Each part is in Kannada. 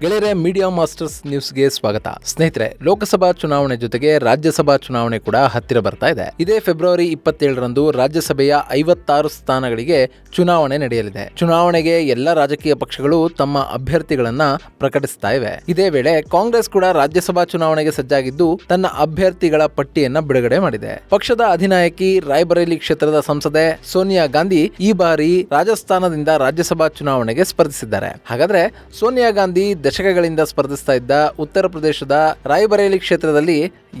ಗೆಳೆಯರೆ ಮೀಡಿಯಾ ಮಾಸ್ಟರ್ಸ್ ನ್ಯೂಸ್ಗೆ ಸ್ವಾಗತ. ಸ್ನೇಹಿತರೆ, ಲೋಕಸಭಾ ಚುನಾವಣೆ ಜೊತೆಗೆ ರಾಜ್ಯಸಭಾ ಚುನಾವಣೆ ಕೂಡ ಹತ್ತಿರ ಬರ್ತಾ ಇದೆ. ಇದೇ ಫೆಬ್ರವರಿ ಇಪ್ಪತ್ತೇಳರಂದು ರಾಜ್ಯಸಭೆಯ ಐವತ್ತಾರು ಸ್ಥಾನಗಳಿಗೆ ಚುನಾವಣೆ ನಡೆಯಲಿದೆ. ಚುನಾವಣೆಗೆ ಎಲ್ಲ ರಾಜಕೀಯ ಪಕ್ಷಗಳು ತಮ್ಮ ಅಭ್ಯರ್ಥಿಗಳನ್ನ ಪ್ರಕಟಿಸ್ತಾ ಇವೆ. ಇದೇ ವೇಳೆ ಕಾಂಗ್ರೆಸ್ ಕೂಡ ರಾಜ್ಯಸಭಾ ಚುನಾವಣೆಗೆ ಸಜ್ಜಾಗಿದ್ದು, ತನ್ನ ಅಭ್ಯರ್ಥಿಗಳ ಪಟ್ಟಿಯನ್ನ ಬಿಡುಗಡೆ ಮಾಡಿದೆ. ಪಕ್ಷದ ಅಧಿನಾಯಕಿ ರಾಯ್ಬರೇಲಿ ಕ್ಷೇತ್ರದ ಸಂಸದೆ ಸೋನಿಯಾ ಗಾಂಧಿ ಈ ಬಾರಿ ರಾಜಸ್ಥಾನದಿಂದ ರಾಜ್ಯಸಭಾ ಚುನಾವಣೆಗೆ ಸ್ಪರ್ಧಿಸಿದ್ದಾರೆ. ಹಾಗಾದ್ರೆ ಸೋನಿಯಾ ಗಾಂಧಿ ದಶಕಗಳಿಂದ ಸ್ಪರ್ಧಿಸ್ತಾ ಇದ್ದ ಉತ್ತರ ಪ್ರದೇಶದ ರಾಯ್ಬರೇಲಿ ಕ್ಷೇತ್ರದಲ್ಲಿ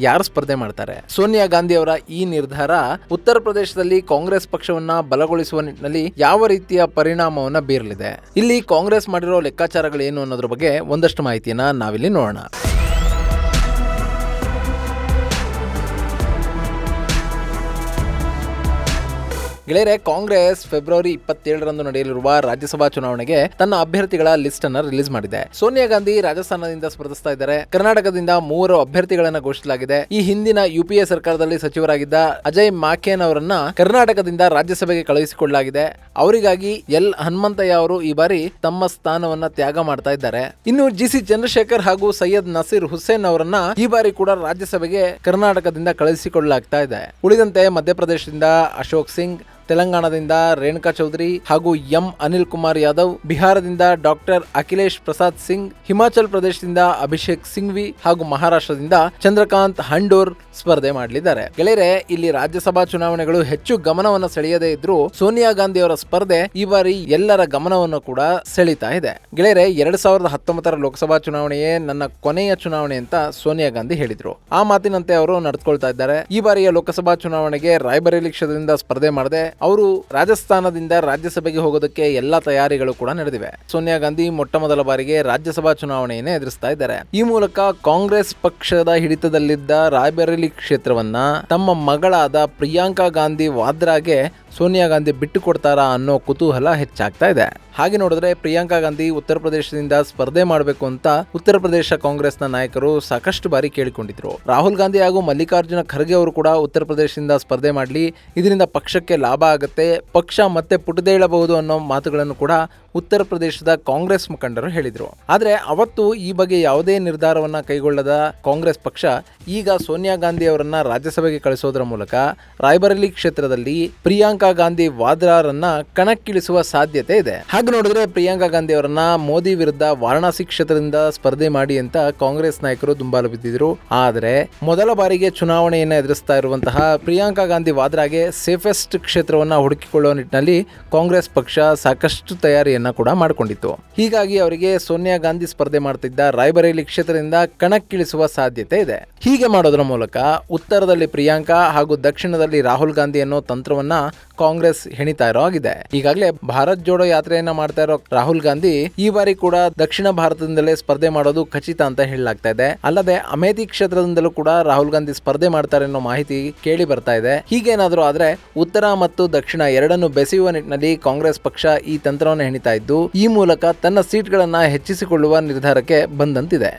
ಯಾರು ಸ್ಪರ್ಧೆ ಮಾಡ್ತಾರೆ? ಸೋನಿಯಾ ಗಾಂಧಿ ಅವರ ಈ ನಿರ್ಧಾರ ಉತ್ತರ ಪ್ರದೇಶದಲ್ಲಿ ಕಾಂಗ್ರೆಸ್ ಪಕ್ಷವನ್ನ ಬಲಗೊಳಿಸುವ ನಿಟ್ಟಿನಲ್ಲಿ ಯಾವ ರೀತಿಯ ಪರಿಣಾಮವನ್ನ ಬೀರಲಿದೆ? ಇಲ್ಲಿ ಕಾಂಗ್ರೆಸ್ ಮಾಡಿರೋ ಲೆಕ್ಕಾಚಾರಗಳು ಏನು ಅನ್ನೋದ್ರ ಬಗ್ಗೆ ಒಂದಷ್ಟು ಮಾಹಿತಿಯನ್ನ ನಾವಿಲ್ಲಿ ನೋಡೋಣ. ಗೆಳೆಯರೆ, ಕಾಂಗ್ರೆಸ್ ಫೆಬ್ರವರಿ ಇಪ್ಪತ್ತೇಳರಂದು ನಡೆಯಲಿರುವ ರಾಜ್ಯಸಭಾ ಚುನಾವಣೆಗೆ ತನ್ನ ಅಭ್ಯರ್ಥಿಗಳ ಲಿಸ್ಟ್ ಅನ್ನ ರಿಲೀಸ್ ಮಾಡಿದೆ. ಸೋನಿಯಾ ಗಾಂಧಿ ರಾಜಸ್ಥಾನದಿಂದ ಸ್ಪರ್ಧಿಸ್ತಾ ಇದ್ದಾರೆ. ಕರ್ನಾಟಕದಿಂದ ಮೂವರು ಅಭ್ಯರ್ಥಿಗಳನ್ನು ಘೋಷಿಸಲಾಗಿದೆ. ಈ ಹಿಂದಿನ ಯುಪಿಎ ಸರ್ಕಾರದಲ್ಲಿ ಸಚಿವರಾಗಿದ್ದ ಅಜಯ್ ಮಾಕೇನ್ ಅವರನ್ನ ಕರ್ನಾಟಕದಿಂದ ರಾಜ್ಯಸಭೆಗೆ ಕಳುಹಿಸಿಕೊಳ್ಳಲಾಗಿದೆ. ಅವರಿಗಾಗಿ ಎಲ್ ಹನುಮಂತಯ್ಯ ಅವರು ಈ ಬಾರಿ ತಮ್ಮ ಸ್ಥಾನವನ್ನ ತ್ಯಾಗ ಮಾಡ್ತಾ ಇದ್ದಾರೆ. ಇನ್ನು ಜಿ ಸಿ ಚಂದ್ರಶೇಖರ್ ಹಾಗೂ ಸೈಯದ್ ನಸೀರ್ ಹುಸೇನ್ ಅವರನ್ನ ಈ ಬಾರಿ ಕೂಡ ರಾಜ್ಯಸಭೆಗೆ ಕರ್ನಾಟಕದಿಂದ ಕಳುಹಿಸಿಕೊಳ್ಳಲಾಗ್ತಾ ಇದೆ. ಉಳಿದಂತೆ ಮಧ್ಯಪ್ರದೇಶದಿಂದ ಅಶೋಕ್ ಸಿಂಗ್ ತೆಲಂಗಾಣದಿಂದ ರೇಣುಕಾ ಚೌಧರಿ ಹಾಗೂ ಎಂ ಅನಿಲ್ ಕುಮಾರ್ ಯಾದವ್, ಬಿಹಾರದಿಂದ ಡಾಕ್ಟರ್ ಅಖಿಲೇಶ್ ಪ್ರಸಾದ್ ಸಿಂಗ್, ಹಿಮಾಚಲ್ ಪ್ರದೇಶದಿಂದ ಅಭಿಷೇಕ್ ಸಿಂಘ್ವಿ ಹಾಗೂ ಮಹಾರಾಷ್ಟ್ರದಿಂದ ಚಂದ್ರಕಾಂತ್ ಹಂಡೋರ್ ಸ್ಪರ್ಧೆ ಮಾಡಲಿದ್ದಾರೆ. ಗೆಳೆಯರೆ, ಇಲ್ಲಿ ರಾಜ್ಯಸಭಾ ಚುನಾವಣೆಗಳು ಹೆಚ್ಚು ಗಮನವನ್ನು ಸೆಳೆಯದೇ ಇದ್ರೂ ಸೋನಿಯಾ ಗಾಂಧಿ ಅವರ ಸ್ಪರ್ಧೆ ಈ ಬಾರಿ ಎಲ್ಲರ ಗಮನವನ್ನು ಕೂಡ ಸೆಳೀತಾ ಇದೆ. ಗೆಳೆಯರೆ, ಎರಡ್ ಸಾವಿರದ ಹತ್ತೊಂಬತ್ತರ ಲೋಕಸಭಾ ಚುನಾವಣೆಯೇ ನನ್ನ ಕೊನೆಯ ಚುನಾವಣೆ ಅಂತ ಸೋನಿಯಾ ಗಾಂಧಿ ಹೇಳಿದ್ರು. ಆ ಮಾತಿನಂತೆ ಅವರು ನಡೆದುಕೊಳ್ತಾ ಇದ್ದಾರೆ. ಈ ಬಾರಿಯ ಲೋಕಸಭಾ ಚುನಾವಣೆಗೆ ರಾಯ್ಬರೇಲಿ ಕ್ಷೇತ್ರದಿಂದ ಸ್ಪರ್ಧೆ ಮಾಡದೆ ಅವರು ರಾಜಸ್ಥಾನದಿಂದ ರಾಜ್ಯಸಭೆಗೆ ಹೋಗೋದಕ್ಕೆ ಎಲ್ಲಾ ತಯಾರಿಗಳು ಕೂಡ ನಡೆದಿವೆ. ಸೋನಿಯಾ ಗಾಂಧಿ ಮೊಟ್ಟ ಮೊದಲ ಬಾರಿಗೆ ರಾಜ್ಯಸಭಾ ಚುನಾವಣೆಯನ್ನೇ ಎದುರಿಸ್ತಾ ಇದ್ದಾರೆ. ಈ ಮೂಲಕ ಕಾಂಗ್ರೆಸ್ ಪಕ್ಷದ ಹಿಡಿತದಲ್ಲಿದ್ದ ರಾಯ್ಬರೇಲಿ ಕ್ಷೇತ್ರವನ್ನ ತಮ್ಮ ಮಗಳಾದ ಪ್ರಿಯಾಂಕಾ ಗಾಂಧಿ ವಾದ್ರಾಗೆ ಸೋನಿಯಾ ಗಾಂಧಿ ಬಿಟ್ಟು ಕೊಡ್ತಾರಾ ಅನ್ನೋ ಕುತೂಹಲ ಹೆಚ್ಚಾಗ್ತಾ ಇದೆ. ಹಾಗೆ ನೋಡಿದ್ರೆ ಪ್ರಿಯಾಂಕಾ ಗಾಂಧಿ ಉತ್ತರ ಪ್ರದೇಶದಿಂದ ಸ್ಪರ್ಧೆ ಮಾಡಬೇಕು ಅಂತ ಉತ್ತರ ಪ್ರದೇಶ ಕಾಂಗ್ರೆಸ್ನ ನಾಯಕರು ಸಾಕಷ್ಟು ಬಾರಿ ಕೇಳಿಕೊಂಡಿದ್ರು. ರಾಹುಲ್ ಗಾಂಧಿ ಹಾಗೂ ಮಲ್ಲಿಕಾರ್ಜುನ ಖರ್ಗೆ ಅವರು ಕೂಡ ಉತ್ತರ ಪ್ರದೇಶದಿಂದ ಸ್ಪರ್ಧೆ ಮಾಡಲಿ, ಇದರಿಂದ ಪಕ್ಷಕ್ಕೆ ಲಾಭ ಆಗುತ್ತೆ, ಪಕ್ಷ ಮತ್ತೆ ಪುಟದೇಳಬಹುದು ಅನ್ನೋ ಮಾತುಗಳನ್ನು ಕೂಡ ಉತ್ತರ ಪ್ರದೇಶದ ಕಾಂಗ್ರೆಸ್ ಮುಖಂಡರು ಹೇಳಿದರು. ಆದರೆ ಅವತ್ತು ಈ ಬಗ್ಗೆ ಯಾವುದೇ ನಿರ್ಧಾರವನ್ನು ಕೈಗೊಳ್ಳದ ಕಾಂಗ್ರೆಸ್ ಪಕ್ಷ ಈಗ ಸೋನಿಯಾ ಗಾಂಧಿ ಅವರನ್ನ ರಾಜ್ಯಸಭೆಗೆ ಕಳಿಸೋದರ ಮೂಲಕ ರಾಯ್ಬರೇಲಿ ಕ್ಷೇತ್ರದಲ್ಲಿ ಪ್ರಿಯಾಂಕಾ ಗಾಂಧಿ ವಾದ್ರಾರನ್ನ ಕಣಕ್ಕಿಳಿಸುವ ಸಾಧ್ಯತೆ ಇದೆ. ಹಾಗೆ ನೋಡಿದ್ರೆ ಪ್ರಿಯಾಂಕಾ ಗಾಂಧಿ ಅವರನ್ನ ಮೋದಿ ವಿರುದ್ಧ ವಾರಣಾಸಿ ಕ್ಷೇತ್ರದಿಂದ ಸ್ಪರ್ಧೆ ಮಾಡಿ ಅಂತ ಕಾಂಗ್ರೆಸ್ ನಾಯಕರು ದುಂಬಾಲು ಬಿದ್ದಿದ್ರು. ಆದರೆ ಮೊದಲ ಬಾರಿಗೆ ಚುನಾವಣೆಯನ್ನು ಎದುರಿಸ್ತಾ ಇರುವಂತಹ ಪ್ರಿಯಾಂಕಾ ಗಾಂಧಿ ವಾದ್ರಾಗೆ ಸೇಫೆಸ್ಟ್ ಕ್ಷೇತ್ರವನ್ನ ಹುಡುಕಿಕೊಳ್ಳುವ ನಿಟ್ಟಿನಲ್ಲಿ ಕಾಂಗ್ರೆಸ್ ಪಕ್ಷ ಸಾಕಷ್ಟು ತಯಾರಿಯನ್ನ ಕೂಡ ಮಾಡಿಕೊಂಡಿತ್ತು. ಹೀಗಾಗಿ ಅವರಿಗೆ ಸೋನಿಯಾ ಗಾಂಧಿ ಸ್ಪರ್ಧೆ ಮಾಡ್ತಿದ್ದ ರಾಯ್ಬರೇಲಿ ಕ್ಷೇತ್ರದಿಂದ ಕಣಕ್ಕಿಳಿಸುವ ಸಾಧ್ಯತೆ ಇದೆ. ಹೀಗೆ ಮಾಡೋದರ ಮೂಲಕ ಉತ್ತರದಲ್ಲಿ ಪ್ರಿಯಾಂಕಾ ಹಾಗೂ ದಕ್ಷಿಣದಲ್ಲಿ ರಾಹುಲ್ ಗಾಂಧಿ ಅನ್ನೋ ತಂತ್ರವನ್ನ ಕಾಂಗ್ರೆಸ್ ಹೆಣಿತಾ ಇರೋ ಆಗಿದೆ ಈಗಾಗಲೇ ಭಾರತ್ ಜೋಡೋ ಯಾತ್ರೆಯನ್ನ ಮಾಡ್ತಾ ಇರೋ ರಾಹುಲ್ ಗಾಂಧಿ ಈ ಬಾರಿ ಕೂಡ ದಕ್ಷಿಣ ಭಾರತದಿಂದಲೇ ಸ್ಪರ್ಧೆ ಮಾಡೋದು ಖಚಿತ ಅಂತ ಹೇಳಲಾಗ್ತಾ ಇದೆ. ಅಲ್ಲದೆ ಅಮೇಥಿ ಕ್ಷೇತ್ರದಿಂದಲೂ ಕೂಡ ರಾಹುಲ್ ಗಾಂಧಿ ಸ್ಪರ್ಧೆ ಮಾಡ್ತಾರೆ ಅನ್ನೋ ಮಾಹಿತಿ ಕೇಳಿ ಬರ್ತಾ ಇದೆ. ಹೀಗೇನಾದರೂ ಆದ್ರೆ ಉತ್ತರ ಮತ್ತು ದಕ್ಷಿಣ ಎರಡನ್ನು ಬೆಸೆಯುವ ನಿಟ್ಟಿನಲ್ಲಿ ಕಾಂಗ್ರೆಸ್ ಪಕ್ಷ ಈ ತಂತ್ರವನ್ನು ಹೆಣಿತಾ ಇದ್ದು, ಈ ಮೂಲಕ ತನ್ನ ಸೀಟ್ಗಳನ್ನ ಹೆಚ್ಚಿಸಿಕೊಳ್ಳುವ ನಿರ್ಧಾರಕ್ಕೆ ಬಂದಂತಿದೆ.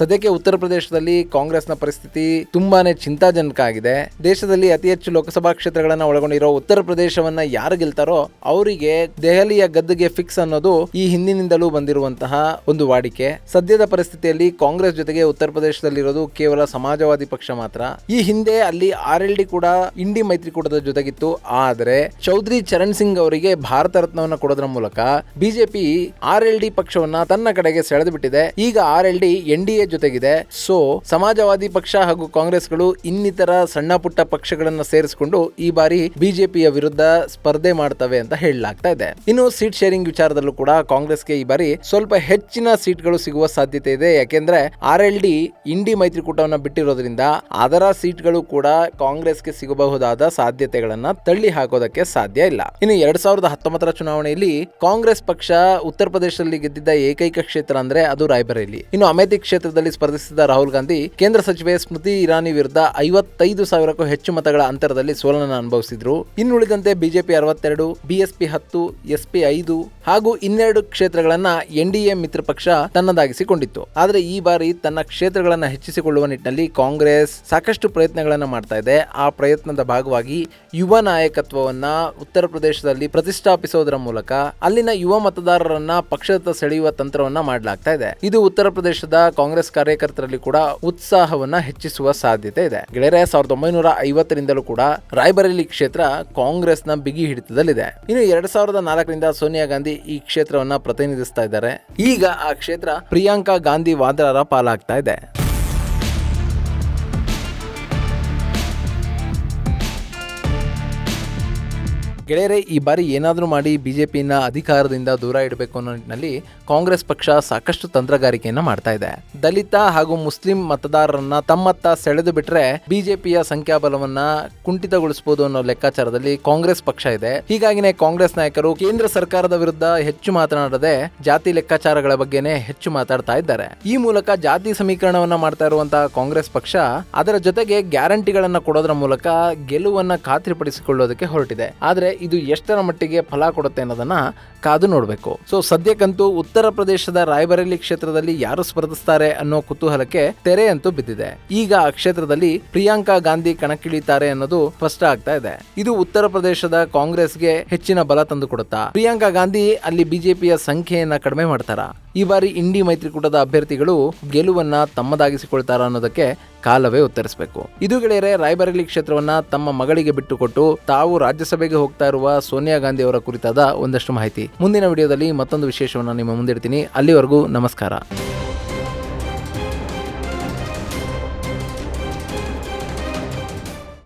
ಸದ್ಯಕ್ಕೆ ಉತ್ತರ ಪ್ರದೇಶದಲ್ಲಿ ಕಾಂಗ್ರೆಸ್ನ ಪರಿಸ್ಥಿತಿ ತುಂಬಾನೇ ಚಿಂತಾಜನಕ ಆಗಿದೆ. ದೇಶದಲ್ಲಿ ಅತಿ ಹೆಚ್ಚು ಲೋಕಸಭಾ ಕ್ಷೇತ್ರಗಳನ್ನ ಒಳಗೊಂಡಿರೋ ಉತ್ತರ ಪ್ರದೇಶವನ್ನ ಯಾರು ಗೆಲ್ತಾರೋ ಅವರಿಗೆ ದೆಹಲಿಯ ಗದ್ದುಗೆ ಫಿಕ್ಸ್ ಅನ್ನೋದು ಈ ಹಿಂದಿನಿಂದಲೂ ಬಂದಿರುವಂತಹ ಒಂದು ವಾಡಿಕೆ. ಸದ್ಯದ ಪರಿಸ್ಥಿತಿಯಲ್ಲಿ ಕಾಂಗ್ರೆಸ್ ಜೊತೆಗೆ ಉತ್ತರ ಪ್ರದೇಶದಲ್ಲಿರೋದು ಕೇವಲ ಸಮಾಜವಾದಿ ಪಕ್ಷ ಮಾತ್ರ. ಈ ಹಿಂದೆ ಅಲ್ಲಿ ಆರ್ ಎಲ್ ಡಿ ಕೂಡ ಇಂಡಿ ಮೈತ್ರಿಕೂಟದ ಜೊತೆಗಿತ್ತು. ಆದರೆ ಚೌಧರಿ ಚರಣ್ ಸಿಂಗ್ ಅವರಿಗೆ ಭಾರತ ರತ್ನವನ್ನ ಕೊಡೋದ್ರ ಮೂಲಕ ಬಿಜೆಪಿ ಆರ್ ಎಲ್ ಡಿ ಪಕ್ಷವನ್ನ ತನ್ನ ಕಡೆಗೆ ಸೆಳೆದು ಬಿಟ್ಟಿದೆ. ಈಗ R L D N D A ಜೊತೆಗಿದೆ. So Samajwadi ಪಕ್ಷ ಹಾಗೂ ಕಾಂಗ್ರೆಸ್ಗಳು ಇನ್ನಿತರ ಸಣ್ಣ ಪುಟ್ಟ ಪಕ್ಷಗಳನ್ನ ಸೇರಿಸಿಕೊಂಡು ಈ ಬಾರಿ ಬಿಜೆಪಿಯ ವಿರುದ್ಧ ಸ್ಪರ್ಧೆ ಮಾಡ್ತವೆ ಅಂತ ಹೇಳಲಾಗ್ತಾ ಇದೆ. ಇನ್ನು ಸೀಟ್ ಶೇರಿಂಗ್ ವಿಚಾರದಲ್ಲೂ ಕೂಡ ಕಾಂಗ್ರೆಸ್ಗೆ ಈ ಬಾರಿ ಸ್ವಲ್ಪ ಹೆಚ್ಚಿನ ಸೀಟ್ಗಳು ಸಿಗುವ ಸಾಧ್ಯತೆ ಇದೆ. ಯಾಕೆಂದ್ರೆ ಆರ್ ಎಲ್ ಡಿ ಇಂಡಿ ಮೈತ್ರಿಕೂಟವನ್ನ ಬಿಟ್ಟಿರೋದ್ರಿಂದ ಅದರ ಸೀಟ್ಗಳು ಕೂಡ ಕಾಂಗ್ರೆಸ್ಗೆ ಸಿಗಬಹುದಾದ ಸಾಧ್ಯತೆಗಳನ್ನ ತಳ್ಳಿ ಹಾಕೋದಕ್ಕೆ ಸಾಧ್ಯ ಇಲ್ಲ. ಇನ್ನು ಎರಡ್ ಸಾವಿರದ ಹತ್ತೊಂಬತ್ತರ ಚುನಾವಣೆಯಲ್ಲಿ ಕಾಂಗ್ರೆಸ್ ಪಕ್ಷ ಉತ್ತರ ಪ್ರದೇಶದಲ್ಲಿ ಗೆದ್ದಿದ್ದ ಏಕೈಕ ಕ್ಷೇತ್ರ ಅಂದ್ರೆ ಅದು ರಾಯ್ಬರೇಲಿ. ಇನ್ನು ಅಮೇಥಿ ಕ್ಷೇತ್ರದಲ್ಲಿ ಕ್ಷೇತ್ರದಲ್ಲಿ ಸ್ಪರ್ಧಿಸಿದ್ದ ರಾಹುಲ್ ಗಾಂಧಿ, ಕೇಂದ್ರ ಸಚಿವೆ ಸ್ಮೃತಿ ಇರಾನಿ ವಿರುದ್ಧ ಐವತ್ತೈದು ಸಾವಿರಕ್ಕೂ ಹೆಚ್ಚು ಮತಗಳ ಅಂತರದಲ್ಲಿ ಸೋಲನ್ನು ಅನುಭವಿಸಿದ್ರು. ಇನ್ನುಳಿದಂತೆ ಬಿಜೆಪಿ ಅರವತ್ತೆರಡು, ಬಿಎಸ್ಪಿ ಹತ್ತು, ಎಸ್ಪಿ ಐದು ಹಾಗೂ ಇನ್ನೆರಡು ಕ್ಷೇತ್ರಗಳನ್ನ ಎನ್ಡಿಎ ಮಿತ್ರ ಪಕ್ಷ ತನ್ನದಾಗಿಸಿಕೊಂಡಿತ್ತು. ಆದರೆ ಈ ಬಾರಿ ತನ್ನ ಕ್ಷೇತ್ರಗಳನ್ನ ಹೆಚ್ಚಿಸಿಕೊಳ್ಳುವ ನಿಟ್ಟಿನಲ್ಲಿ ಕಾಂಗ್ರೆಸ್ ಸಾಕಷ್ಟು ಪ್ರಯತ್ನಗಳನ್ನ ಮಾಡ್ತಾ ಇದೆ. ಆ ಪ್ರಯತ್ನದ ಭಾಗವಾಗಿ ಯುವ ನಾಯಕತ್ವವನ್ನ ಉತ್ತರ ಪ್ರದೇಶದಲ್ಲಿ ಪ್ರತಿಷ್ಠಾಪಿಸೋದರ ಮೂಲಕ ಅಲ್ಲಿನ ಯುವ ಮತದಾರರನ್ನ ಪಕ್ಷದತ್ತ ಸೆಳೆಯುವ ತಂತ್ರವನ್ನ ಮಾಡಲಾಗ್ತಾ ಇದೆ. ಇದು ಉತ್ತರ ಪ್ರದೇಶದ ಕಾಂಗ್ರೆಸ್ ಕಾರ್ಯಕರ್ತರಲ್ಲಿ ಕೂಡ ಉತ್ಸಾಹವನ್ನ ಹೆಚ್ಚಿಸುವ ಸಾಧ್ಯತೆ ಇದೆ. ಗೆಳೆಯರೆ, ಸಾವಿರದ ಒಂಬೈನೂರ ಐವತ್ತರಿಂದಲೂ ಕೂಡ ರಾಯ್ಬರೇಲಿ ಕ್ಷೇತ್ರ ಕಾಂಗ್ರೆಸ್ನ ಬಿಗಿ ಹಿಡಿತದಲ್ಲಿದೆ. ಇನ್ನು ಎರಡ್ ಸಾವಿರದ ನಾಲ್ಕರಿಂದ ಸೋನಿಯಾ ಗಾಂಧಿ ಈ ಕ್ಷೇತ್ರವನ್ನ ಪ್ರತಿನಿಧಿಸ್ತಾ ಇದ್ದಾರೆ. ಈಗ ಆ ಕ್ಷೇತ್ರ ಪ್ರಿಯಾಂಕಾ ಗಾಂಧಿ ವಾದ್ರಾರ ಪಾಲಾಗ್ತಾ ಇದೆ. ಗೆಳೆಯರೆ, ಈ ಬಾರಿ ಏನಾದರೂ ಮಾಡಿ ಬಿಜೆಪಿನ ಅಧಿಕಾರದಿಂದ ದೂರ ಇಡಬೇಕು ಅನ್ನೋ ನಿಟ್ಟಿನಲ್ಲಿ ಕಾಂಗ್ರೆಸ್ ಪಕ್ಷ ಸಾಕಷ್ಟು ತಂತ್ರಗಾರಿಕೆಯನ್ನ ಮಾಡ್ತಾ ಇದೆ. ದಲಿತ ಹಾಗೂ ಮುಸ್ಲಿಂ ಮತದಾರರನ್ನ ತಮ್ಮತ್ತ ಸೆಳೆದು ಬಿಟ್ರೆ ಬಿಜೆಪಿಯ ಸಂಖ್ಯಾಬಲವನ್ನ ಕುಂಠಿತಗೊಳಿಸಬಹುದು ಅನ್ನೋ ಲೆಕ್ಕಾಚಾರದಲ್ಲಿ ಕಾಂಗ್ರೆಸ್ ಪಕ್ಷ ಇದೆ. ಹೀಗಾಗಿನೇ ಕಾಂಗ್ರೆಸ್ ನಾಯಕರು ಕೇಂದ್ರ ಸರ್ಕಾರದ ವಿರುದ್ಧ ಹೆಚ್ಚು ಮಾತನಾಡದೆ ಜಾತಿ ಲೆಕ್ಕಾಚಾರಗಳ ಬಗ್ಗೆನೇ ಹೆಚ್ಚು ಮಾತಾಡ್ತಾ ಇದ್ದಾರೆ. ಈ ಮೂಲಕ ಜಾತಿ ಸಮೀಕರಣವನ್ನ ಮಾಡ್ತಾ ಇರುವಂತಹ ಕಾಂಗ್ರೆಸ್ ಪಕ್ಷ ಅದರ ಜೊತೆಗೆ ಗ್ಯಾರಂಟಿಗಳನ್ನ ಕೊಡೋದ್ರ ಮೂಲಕ ಗೆಲುವನ್ನ ಖಾತ್ರಿಪಡಿಸಿಕೊಳ್ಳೋದಕ್ಕೆ ಹೊರಟಿದೆ. ಆದ್ರೆ ಇದು ಎಷ್ಟರ ಮಟ್ಟಿಗೆ ಫಲ ಕೊಡುತ್ತೆ ಅನ್ನೋದನ್ನ ಕಾದು ನೋಡಬೇಕು. ಸೊ ಸದ್ಯಕ್ಕಂತೂ ಉತ್ತರ ಪ್ರದೇಶದ ರಾಯ್ಬರೇಲಿ ಕ್ಷೇತ್ರದಲ್ಲಿ ಯಾರು ಸ್ಪರ್ಧಿಸ್ತಾರೆ ಅನ್ನೋ ಕುತೂಹಲಕ್ಕೆ ತೆರೆ ಅಂತೂ ಬಿದ್ದಿದೆ. ಈಗ ಆ ಕ್ಷೇತ್ರದಲ್ಲಿ ಪ್ರಿಯಾಂಕಾ ಗಾಂಧಿ ಕಣಕ್ಕಿಳಿತಾರೆ ಅನ್ನೋದು ಸ್ಪಷ್ಟ ಆಗ್ತಾ ಇದೆ. ಇದು ಉತ್ತರ ಪ್ರದೇಶದ ಕಾಂಗ್ರೆಸ್ಗೆ ಹೆಚ್ಚಿನ ಬಲ ತಂದು ಕೊಡುತ್ತಾ? ಪ್ರಿಯಾಂಕಾ ಗಾಂಧಿ ಅಲ್ಲಿ ಬಿಜೆಪಿಯ ಸಂಖ್ಯೆಯನ್ನ ಕಡಿಮೆ ಮಾಡ್ತಾರ? ಈ ಬಾರಿ ಇಂಡಿ ಮೈತ್ರಿಕೂಟದ ಅಭ್ಯರ್ಥಿಗಳು ಗೆಲುವನ್ನ ತಮ್ಮದಾಗಿಸಿಕೊಳ್ತಾರ ಅನ್ನೋದಕ್ಕೆ ಕಾಲವೇ ಉತ್ತರಿಸಬೇಕು. ಇದು ಗೆಳೆಯರೆ, ರಾಯ್ಬರೇಲಿ ಕ್ಷೇತ್ರವನ್ನ ತಮ್ಮ ಮಗಳಿಗೆ ಬಿಟ್ಟುಕೊಟ್ಟು ತಾವು ರಾಜ್ಯಸಭೆಗೆ ಹೋಗ್ತಾ ಇರುವ ಸೋನಿಯಾ ಗಾಂಧಿ ಅವರ ಕುರಿತಾದ ಒಂದಷ್ಟು ಮಾಹಿತಿ. ಮುಂದಿನ ವಿಡಿಯೋದಲ್ಲಿ ಮತ್ತೊಂದು ವಿಶೇಷವನ್ನು ನಿಮ್ಮ ಮುಂದಿಡ್ತೀನಿ. ಅಲ್ಲಿವರೆಗೂ ನಮಸ್ಕಾರ.